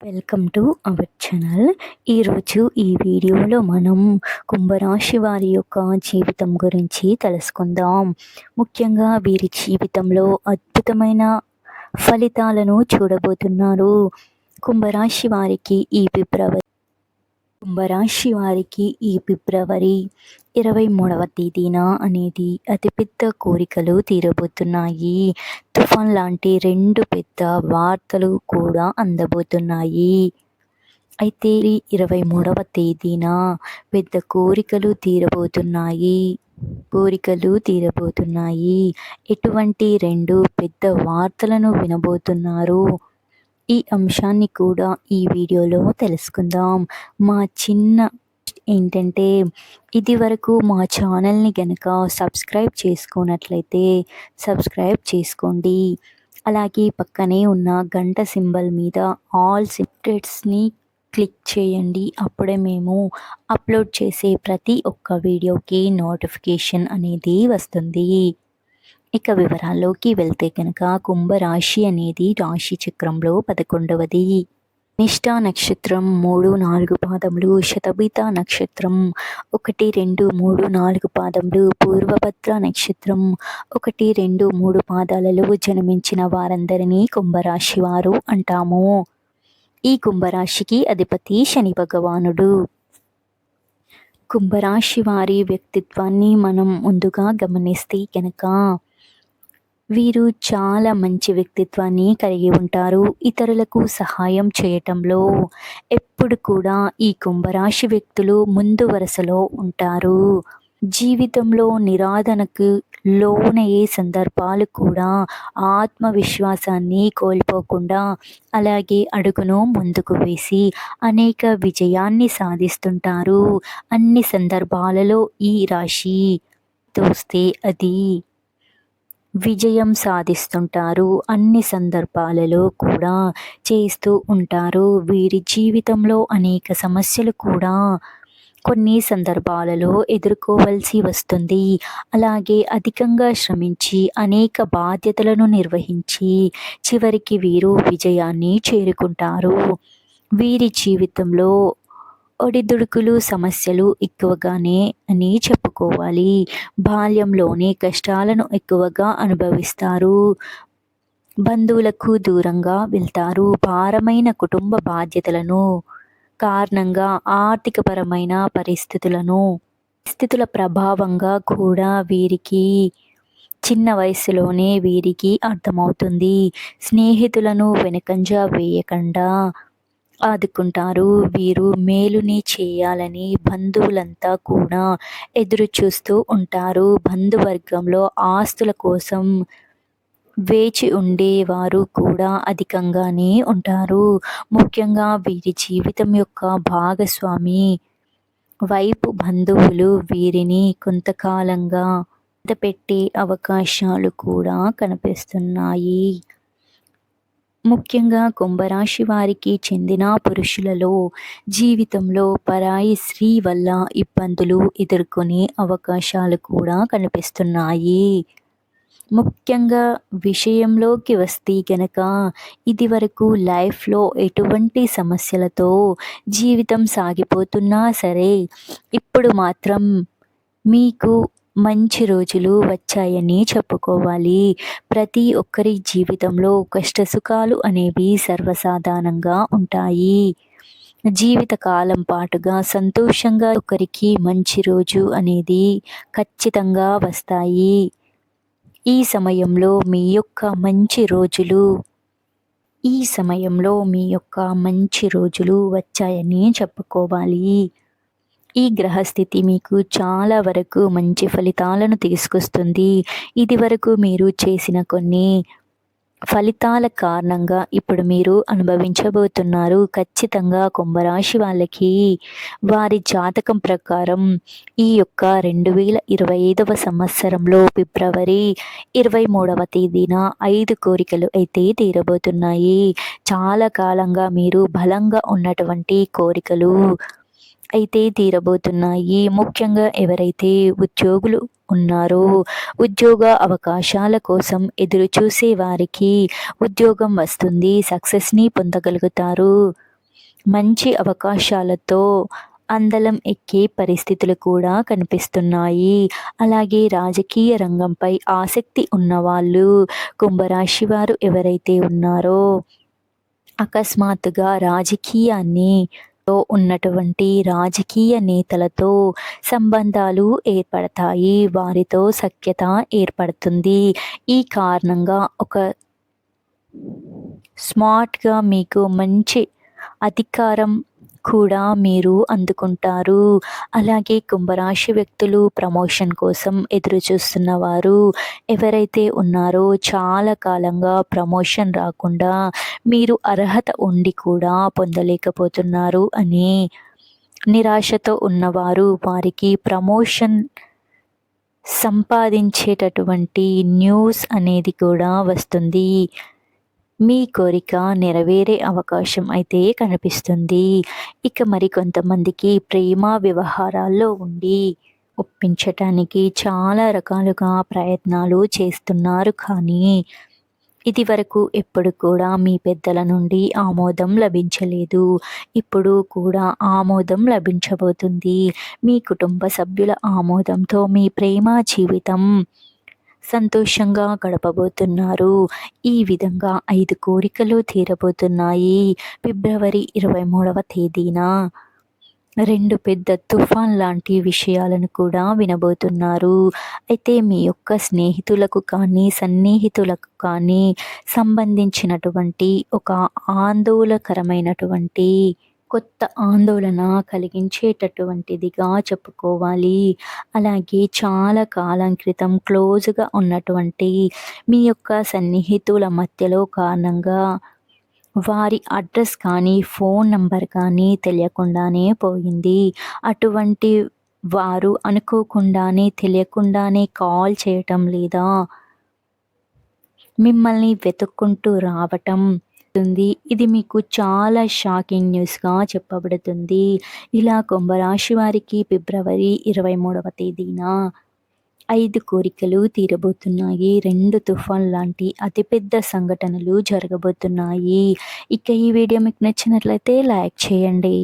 Welcome to our channel ఈరోజు ఈ వీడియోలో మనం కుంభరాశి వారి యొక్క జీవితం గురించి తెలుసుకుందాం. ముఖ్యంగా వీరి జీవితంలో అద్భుతమైన ఫలితాలను చూడబోతున్నారు. కుంభరాశి వారికి ఈ ఫిబ్రవరి కుంభరాశి వారికి ఈ ఫిబ్రవరి ఇరవై మూడవ తేదీన అనేది అతిపెద్ద కోరికలు తీరబోతున్నాయి. తుఫాన్ లాంటి రెండు పెద్ద వార్తలు కూడా అందబోతున్నాయి. అయితే ఇరవై మూడవ తేదీన పెద్ద కోరికలు తీరబోతున్నాయి. కోరికలు తీరబోతున్నాయి. ఎటువంటి రెండు పెద్ద వార్తలను వినబోతున్నారు? ఈ అంశాన్ని కూడా ఈ వీడియోలో తెలుసుకుందాం. మా చిన్న ఏంటంటే ఇది వరకు మా ఛానల్ని కనుక సబ్స్క్రైబ్ చేసుకున్నట్లయితే సబ్స్క్రైబ్ చేసుకోండి. అలాగే పక్కనే ఉన్న గంట సింబల్ మీద ఆల్ సిప్రెట్స్ని క్లిక్ చేయండి. అప్పుడే మేము అప్లోడ్ చేసే ప్రతి ఒక్క వీడియోకి నోటిఫికేషన్ అనేది వస్తుంది. ఇక వివరాల్లోకి వెళ్తే కనుక కుంభరాశి అనేది రాశి చక్రంలో పదకొండవది. నిష్ఠా నక్షత్రం మూడు నాలుగు పాదములు శతభిత నక్షత్రం ఒకటి రెండు మూడు నాలుగు పాదములు పూర్వభద్ర నక్షత్రం ఒకటి రెండు మూడు పాదాలలో జన్మించిన వారందరినీ కుంభరాశి వారు అంటాము. ఈ కుంభరాశికి అధిపతి శని భగవానుడు. కుంభరాశి వారి వ్యక్తిత్వాన్ని మనం ముందుగా గమనిస్తే కనుక వీరు చాలా మంచి వ్యక్తిత్వాన్ని కలిగి ఉంటారు. ఇతరులకు సహాయం చేయటంలో ఎప్పుడు కూడా ఈ కుంభరాశి వ్యక్తులు ముందు వరుసలో ఉంటారు. జీవితంలో నిరాధనకు లోనయ్యే సందర్భాలు కూడా ఆత్మవిశ్వాసాన్ని కోల్పోకుండా అలాగే అడుగును ముందుకు వేసి అనేక విజయాన్ని సాధిస్తుంటారు. అన్ని సందర్భాలలో ఈ రాశి తోస్తే అది విజయం సాధిస్తుంటారు. అన్ని సందర్భాలలో కూడా చేస్తూ ఉంటారు. వీరి జీవితంలో అనేక సమస్యలు కూడా కొన్ని సందర్భాలలో ఎదుర్కోవలసి వస్తుంది. అలాగే అధికంగా శ్రమించి అనేక బాధ్యతలను నిర్వహించి చివరికి వీరు విజయాన్ని చేరుకుంటారు. వీరి జీవితంలో ఒడిదుడుకులు సమస్యలు ఎక్కువగానే అని చెప్పుకోవాలి. బాల్యంలోనే కష్టాలను ఎక్కువగా అనుభవిస్తారు. బంధువులకు దూరంగా వెళ్తారు. భారమైన కుటుంబ బాధ్యతలను కారణంగా ఆర్థికపరమైన పరిస్థితులను స్థితుల ప్రభావంగా కూడా వీరికి చిన్న వయసులోనే వీరికి అర్థమవుతుంది. స్నేహితులను వెనకంజ వేయకుండా ఆదుకుంటారు వీరు మేలుని చేయాలని బంధువులంతా కూడా ఎదురు చూస్తూ ఉంటారు. బంధువర్గంలో ఆస్తుల కోసం వేచి ఉండేవారు కూడా అధికంగానే ఉంటారు. ముఖ్యంగా వీరి జీవితం యొక్క భాగస్వామి వైపు బంధువులు వీరిని కొంతకాలంగా పెట్టే అవకాశాలు కూడా కనిపిస్తున్నాయి. ముఖ్యంగా కుంభరాశి వారికి చెందిన పురుషులలో జీవితంలో పరాయి స్త్రీ వల్ల ఇబ్బందులు ఎదుర్కొనే అవకాశాలు కూడా కనిపిస్తున్నాయి. ముఖ్యంగా విషయంలోకి వస్తే గనక ఇది వరకు లైఫ్లో ఎటువంటి సమస్యలతో జీవితం సాగిపోతున్నా సరే ఇప్పుడు మాత్రం మీకు మంచి రోజులు వచ్చాయని చెప్పుకోవాలి. ప్రతి ఒక్కరి జీవితంలో కష్టసుఖాలు అనేవి సర్వసాధారణంగా ఉంటాయి. జీవితకాలం పాటుగా సంతోషంగా ఒకరికి మంచి రోజు అనేది ఖచ్చితంగా వస్తాయి. ఈ సమయంలో మీ యొక్క మంచి రోజులు ఈ సమయంలో మీ యొక్క మంచి రోజులు వచ్చాయని చెప్పుకోవాలి. ఈ గ్రహస్థితి మీకు చాలా వరకు మంచి ఫలితాలను తీసుకొస్తుంది. ఇది వరకు మీరు చేసిన కొన్ని ఫలితాల కారణంగా ఇప్పుడు మీరు అనుభవించబోతున్నారు. ఖచ్చితంగా కుంభరాశి వాళ్ళకి వారి జాతకం ప్రకారం ఈ యొక్క రెండు వేల ఇరవై ఐదవ సంవత్సరంలో ఫిబ్రవరి ఇరవై మూడవ తేదీన ఐదు కోరికలు అయితే తీరబోతున్నాయి. చాలా కాలంగా మీరు బలంగా ఉన్నటువంటి కోరికలు అయితే తీరబోతున్నాయి. ముఖ్యంగా ఎవరైతే ఉద్యోగులు ఉన్నారో ఉద్యోగ అవకాశాల కోసం ఎదురు చూసే వారికి ఉద్యోగం వస్తుంది సక్సెస్ని పొందగలుగుతారు. మంచి అవకాశాలతో అందలం ఎక్కే పరిస్థితులు కూడా కనిపిస్తున్నాయి. అలాగే రాజకీయ రంగంపై ఆసక్తి ఉన్నవాళ్ళు కుంభరాశి వారు ఎవరైతే ఉన్నారో అకస్మాత్తుగా రాజకీయాన్ని తో ఉన్నటువంటి రాజకీయ నేతలతో సంబంధాలు ఏర్పడతాయి. వారితో సఖ్యత ఏర్పడుతుంది. ఈ కారణంగా ఒక స్మార్ట్గా మీకు మంచి అధికారం కూడా మీరు అందుకుంటారు. అలాగే కుంభరాశి వ్యక్తులు ప్రమోషన్ కోసం ఎదురు చూస్తున్న వారు ఎవరైతే ఉన్నారో చాలా కాలంగా ప్రమోషన్ రాకుండా మీరు అర్హత ఉండి కూడా పొందలేకపోతున్నారు అని నిరాశతో ఉన్నవారు వారికి ప్రమోషన్ సంపాదించేటటువంటి న్యూస్ అనేది కూడా వస్తుంది. మీ కోరిక నెరవేరే అవకాశం అయితే కనిపిస్తుంది. ఇక మరి కొంతమందికి ప్రేమ వ్యవహారాల్లో ఉండి ఒప్పించటానికి చాలా రకాలుగా ప్రయత్నాలు చేస్తున్నారు. కానీ ఇది వరకు ఎప్పుడు కూడా మీ పెద్దల నుండి ఆమోదం లభించలేదు. ఇప్పుడు కూడా ఆమోదం లభించబోతుంది. మీ కుటుంబ సభ్యుల ఆమోదంతో మీ ప్రేమ జీవితం సంతోషంగా గడపబోతున్నారు. ఈ విధంగా ఐదు కోరికలు తీరబోతున్నాయి. ఫిబ్రవరి ఇరవై మూడవ తేదీన రెండు పెద్ద తుఫాన్ లాంటి విషయాలను కూడా వినబోతున్నారు. అయితే మీ యొక్క స్నేహితులకు కానీ సన్నిహితులకు కానీ సంబంధించినటువంటి ఒక ఆందోళనకరమైనటువంటి కొత్త ఆందోళన కలిగించేటటువంటిదిగా చెప్పుకోవాలి. అలాగే చాలా కాలం క్రితం క్లోజ్గా ఉన్నటువంటి మీ యొక్క సన్నిహితుల మధ్యలో కారణంగా వారి అడ్రస్ కానీ ఫోన్ నంబర్ కానీ తెలియకుండానే పోయింది. అటువంటి వారు అనుకోకుండానే తెలియకుండానే కాల్ చేయటం లేదా మిమ్మల్ని వెతుక్కుంటూ రావటం ఉంది ఇది మీకు చాలా షాకింగ్ న్యూస్గా చెప్పబడుతుంది. ఇలా కుంభరాశి వారికి ఫిబ్రవరి ఇరవై మూడవ తేదీన ఐదు కోరికలు తీరబోతున్నాయి. రెండు తుఫాన్ లాంటి అతిపెద్ద సంఘటనలు జరగబోతున్నాయి. ఇక ఈ వీడియో మీకు నచ్చినట్లయితే లైక్ చేయండి.